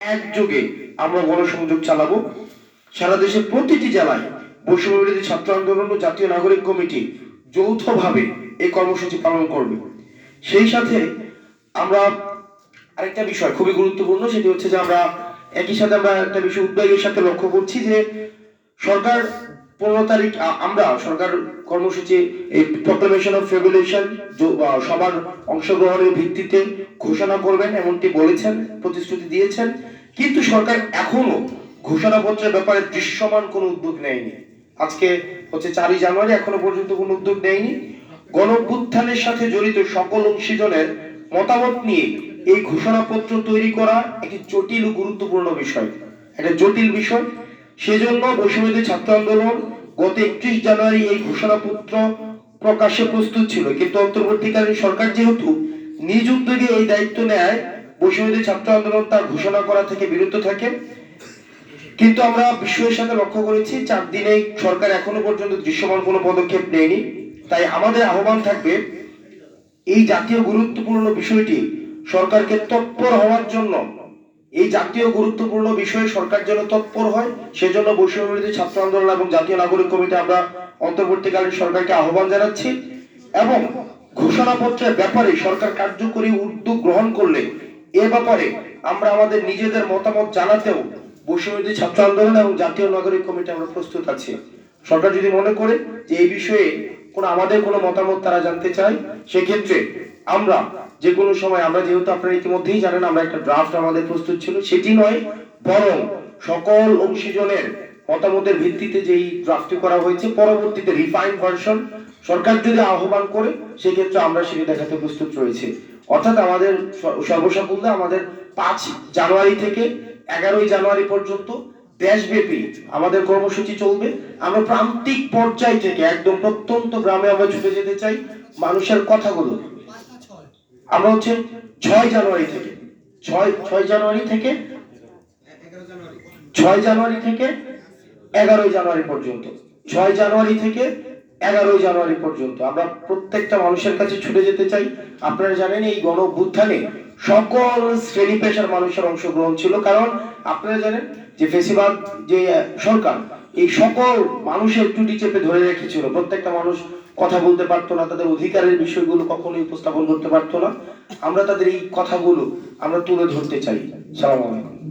একযোগে আমরা গণসংযোগ চালাবো। সারা দেশের প্রতিটি জেলায় বৈষম্য বিরোধী ছাত্র আন্দোলন ও জাতীয় নাগরিক কমিটি যৌথভাবে এই কর্মসূচি পালন করবে। সেই সাথে আমরা আরেকটা বিষয় খুবই গুরুত্বপূর্ণ, সেটি হচ্ছে যে আমরা একই সাথে আমরা একটা বিষয় উদ্বেগের সাথে লক্ষ্য করছি যে সরকার পনেরো তারিখ আমরা সরকার কর্মসূচি, এই প্রক্লেমেশন অফ রেগুলেশন সবার অংশগ্রহণের ভিত্তিতে ঘোষণা করবেন এমনটি বলেছেন, প্রতিশ্রুতি দিয়েছেন। কিন্তু সরকার এখনও ঘোষণাপত্রের ব্যাপারে দৃশ্যমান কোনো উদ্যোগ নেয়নি। আজকে হচ্ছে চারই জানুয়ারি, এখনও পর্যন্ত কোনো উদ্যোগ নেয়নি। গণভ্যুত্থানের সাথে জড়িত সকল অংশীজনের মতামত নিয়ে এই ঘোষণাপত্র তৈরি করা একটি জটিল ও গুরুত্বপূর্ণ বিষয়। একটা জটিল বিষয়। সেজন্য বৈষম্যবিরোধী ছাত্র আন্দোলন গত একত্রিশ জানুয়ারি এই ঘোষণাপত্র প্রকাশে প্রস্তুত ছিল। কিন্তু অন্তর্বর্তীকালীন সরকার যেহেতু নিজ উদ্যোগে এই দায়িত্ব নেয় বৈষম্যবিরোধী ছাত্র আন্দোলন তার ঘোষণা করা থেকে বিরত থাকে। কিন্তু আমরা বিশ্বের সাথে লক্ষ্য করেছি, চার দিনে সরকার এখনও পর্যন্ত দৃশ্যমান কোনো পদক্ষেপ নেয়নি। তাই আমাদের আহ্বান থাকবে, এই জাতীয় গুরুত্বপূর্ণ বিষয়টি সরকারকে তৎপর হওয়ার জন্য এই জাতীয় গুরুত্বপূর্ণ বিষয়ে সরকার যেন তৎপর হয়, সেজন্য বৈষম্য বিরোধী ছাত্র আন্দোলন এবং জাতীয় নাগরিক কমিটি আমরা অন্তর্বর্তীকালীন সরকারকে আহ্বান জানাচ্ছি এবং ঘোষণাপত্রের ব্যাপারে সরকার কার্যকরী উদ্যোগ গ্রহণ করলে এ ব্যাপারে আমরা আমাদের নিজেদের মতামত জানাতেও বৈষম্য বিরোধী ছাত্র আন্দোলন এবং জাতীয় নাগরিক কমিটি আমরা প্রস্তুত আছি। সরকার যদি মনে করে যে এই বিষয়ে কোনো আমাদের কোনো মতামত তারা জানতে চায়, সেক্ষেত্রে আমরা যে কোনো সময়, আমরা যেহেতু আপনারা ইতিমধ্যেই জানেন, আমরা একটা ড্রাফট আমাদের প্রস্তুত ছিল, সেটি নয়, বরং সকল অংশীজনের মতামতের ভিত্তিতে যেই ড্রাফটটি করা হয়েছে, পরবর্তীতে রিফাইন ভার্সন সরকার যদি আহ্বান করে, সেক্ষেত্রে আমরা সেটি দেখাতে প্রস্তুত রয়েছে। অর্থাৎ আমাদের সর্বসাকুল্যে আমাদের পাঁচ জানুয়ারি থেকে এগারোই জানুয়ারি পর্যন্ত দেশব্যাপী আমাদের কর্মসূচি চলবে। আমরা প্রান্তিক পর্যায় থেকে একদম প্রত্যন্ত গ্রামে আমরা ছুটে যেতে চাই, মানুষের কথাগুলো। আমরা হচ্ছে ছয় জানুয়ারি থেকে, ছয় ছয় জানুয়ারি থেকে ছয় জানুয়ারি থেকে এগারোই জানুয়ারি পর্যন্ত, ছয় জানুয়ারি থেকে এগারোই জানুয়ারি পর্যন্ত। আমরা প্রত্যেকটা মানুষের কাছে ছুটে যেতে চাই। আপনারা জানেন এই গণ সকল শ্রেণি পেশার মানুষের অংশগ্রহণ ছিল। কারণ আপনারা জানেন যে ফেসিবাদ যে সরকার এই সকল মানুষের টুটি চেপে ধরে রেখেছিল। প্রত্যেকটা মানুষ কথা বলতে পারতো না, তাদের অধিকারের বিষয়গুলো কখনোই উপস্থাপন করতে পারতো না। আমরা তাদের এই কথাগুলো আমরা তুলে ধরতে চাই। সালাম আলাইকুম।